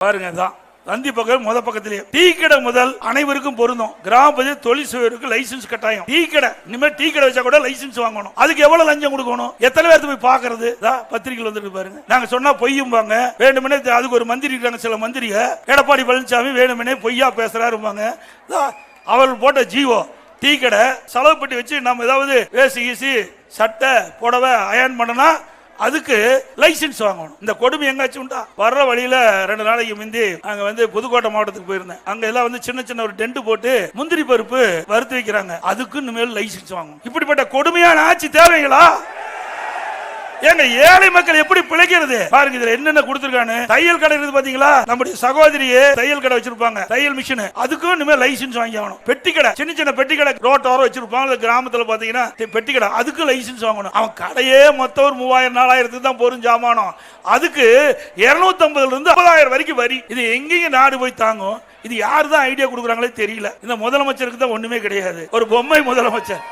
பாருங்க தான் தந்தி பக்கம் முத பக்கத்திலேயே டீ கடை முதல் அனைவருக்கும் பொருந்தும். கிராம பகுதியில் தொழில் செய்வருக்கு லைசன்ஸ் கட்டாயம். டீ கடை இனிமேல் டீ கடை வச்சா கூட லைசன்ஸ் வாங்கணும். அதுக்கு எவ்வளவு லஞ்சம் கொடுக்கணும்? எத்தனை பேர்த்து போய் பாக்குறது பத்திரிகை பத்திரிக்கையில் வந்துட்டு பாருங்க. நாங்க சொன்னா பொய்யும்பாங்க. வாங்க இது- அதுக்கு ஒரு மந்திரி இருக்காங்க சில மந்திரிக எடப்பாடி பழனிசாமி வேணுமெனே பொய்யா பேசுறாருப்பாங்க அவர் போட்ட ஜீவோ. டீ கடை செலவு பண்ணி வச்சு நம்ம ஏதாவது வேசி கீசி சட்டை புடவை அயன் பண்ணனா அதுக்கு லைசென்ஸ் வாங்கணும். இந்த கொடுமை எங்காச்சும் உண்டா? வர்ற வழியில ரெண்டு நாளைக்கு முந்தி அங்க வந்து புதுக்கோட்டை மாவட்டத்துக்கு போயிருந்தேன். அங்க எல்லாம் வந்து சின்ன சின்ன ஒரு டென்ட் போட்டு முந்திரி பருப்பு வறுத்து வைக்கிறாங்க. அதுக்கு இனிமேல் லைசென்ஸ் வாங்கணும். இப்படிப்பட்ட கொடுமையான ஆட்சி தேவைங்களா? எங்க ஏழை மக்கள் எப்படி பிழைக்கிறது? பாருங்க இதுல என்னென்ன கொடுத்திருக்கானு தையல் கடை இருக்குது பாத்தீங்களா? நம்முடைய சகோதரியே தையல் கடை வச்சிருப்பாங்க தையல் மிஷின். அதுக்கும் இனிமே லைசென்ஸ் வாங்கி ஆகணும். பெட்டி கடை சின்ன சின்ன பெட்டி கடை ரோட்டோரம் வச்சிருப்பாங்க கிராமத்துல பாத்தீங்கன்னா பெட்டி கடை. அதுக்கு லைசென்ஸ் வாங்கணும். அவன் கடையே மொத்தம் ஒரு மூவாயிரம் நாலாயிரத்துக்கு தான் போரும் ஜாமானம். அதுக்கு இருநூத்தி ஐம்பதுல இருந்து ஐம்பதாயிரம் வரைக்கும் வரி. இது எங்கேயும் நாடு போய் தாங்கும்? இது யாரு தான் ஐடியா கொடுக்குறாங்களே தெரியல. இந்த முதலமைச்சருக்கு தான் ஒண்ணுமே கிடையாது. ஒரு பொம்மை முதலமைச்சர்.